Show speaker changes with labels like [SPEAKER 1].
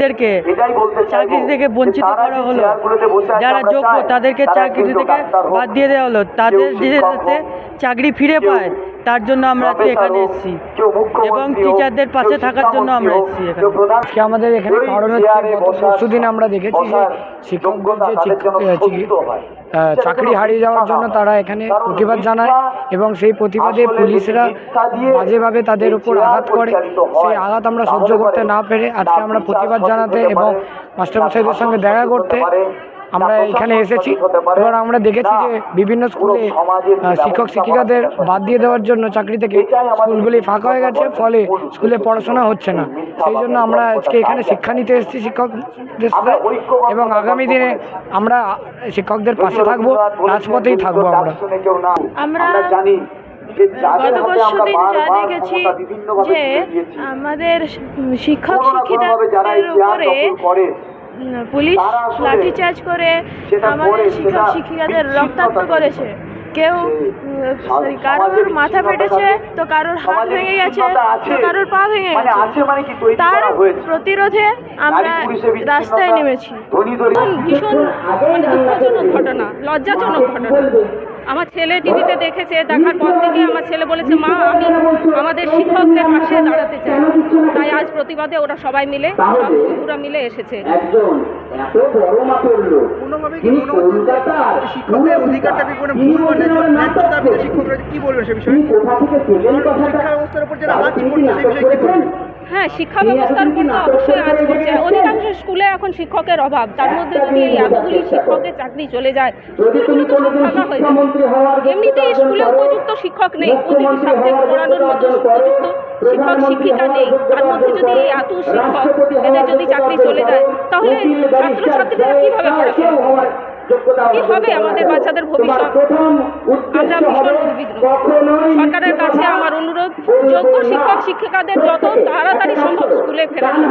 [SPEAKER 1] টিচারদেরকে চাকরি থেকে বঞ্চিত করা হলো যারা যোগ্য তাদেরকে চাকরি থেকে বাদ দিয়ে দেওয়া হলো। তাদের যে চাকরি ফিরে পায় তার জন্য আমরা আজকে এখানে এসেছি। এবং টিচারদের পাশে থাকার জন্য আমরা এসেছি এখানে।
[SPEAKER 2] আজকে আমাদের এখানে কারণ হচ্ছে পরশু দিন আমরা দেখেছি যে শিক্ষকদের যে চাকরি হারিয়ে যাওয়ার জন্য তারা এখানে প্রতিবাদ জানায় এবং সেই প্রতিবাদে পুলিশরা বাজেভাবে তাদের উপর আঘাত করে। সেই আঘাত আমরা সহ্য করতে না পেরে আজকে আমরা প্রতিবাদ জানাতে এবং মাস্টারমশাইদের সঙ্গে দেখা করতে আমরা এখানে এসেছি। এবং আমরা দেখেছি যে বিভিন্ন স্কুলে শিক্ষক শিক্ষিকাদের বাদ দিয়ে দেওয়ার জন্য চাকরি থেকে স্কুলগুলি ফাঁকা হয়ে গেছে ফলে স্কুলে পড়াশোনা হচ্ছে না। সেই জন্য আমরা আজকে এখানে শিক্ষা নিতে এসেছি শিক্ষকদের সাথে এবং আগামী দিনে আমরা শিক্ষকদের পাশে থাকব রাজপথেই থাকব আমরা।
[SPEAKER 3] আমরা
[SPEAKER 4] জানি
[SPEAKER 3] গত পরশু দিন যা দেখেছি যে আমাদের শিক্ষক শিক্ষিকাদের উপরে পুলিশ লাঠিচার্জ করে আমাদের শিক্ষক শিক্ষিকাদের রক্তাক্ত করেছে। কেউ কারোর মাথা ফেটেছে তো কারোর হাত ভেঙে গেছে তো কারোর পা ভেঙে
[SPEAKER 4] মানে
[SPEAKER 3] গেছে।
[SPEAKER 4] আছে মানে কি তৈরি
[SPEAKER 3] তার প্রতিরোধে আমরা রাস্তায় নেমেছি।
[SPEAKER 5] ভীষণ মানে দুঃখজনক ঘটনা লজ্জাজনক ঘটনা। আমার ছেলে টিভিতে দেখেছে দেখার পর থেকে আমার ছেলে বলেছে মা আমি আমাদের শিক্ষকদের পাশে দাঁড়াতে চাই। তাই আজ প্রতিবাদে ওরা সবাই মিলে সব বন্ধুরা মিলে এসেছে।
[SPEAKER 6] মনে যে শিক্ষকরা কি বলবেন সে বিষয়ে? শিক্ষা ব্যবস্থার উপর যারা আজ
[SPEAKER 7] তিনি
[SPEAKER 6] করছে সেই বিষয়ে কি বলবেন
[SPEAKER 5] হ্যাঁ শিক্ষা ব্যবস্থার উপর তো অবশ্যই আজ করছে অধিকাংশ স্কুলে এখন শিক্ষকের অভাব। তার মধ্যে যদি এই এতগুলি শিক্ষকের চাকরি চলে যায়, স্কুলগুলো তো সব হয়ে যাবে। এমনিতেই স্কুলে উপযুক্ত শিক্ষক নেই। প্রতিটি সাবজেক্ট পড়ানোর মতো উপযুক্ত শিক্ষক শিক্ষিকা নেই। তার মধ্যে যদি এই এত শিক্ষক এদের যদি চাকরি চলে যায়, তাহলে ছাত্রছাত্রীরা কীভাবে পড়াশোনা? কি হবে আমাদের বাচ্চাদের ভবিষ্যৎ আমরা ভীষণ সরকারের কাছে আমার অনুরোধ যোগ্য শিক্ষক শিক্ষিকাদের যত তাড়াতাড়ি সম্ভব স্কুলে ফেরানো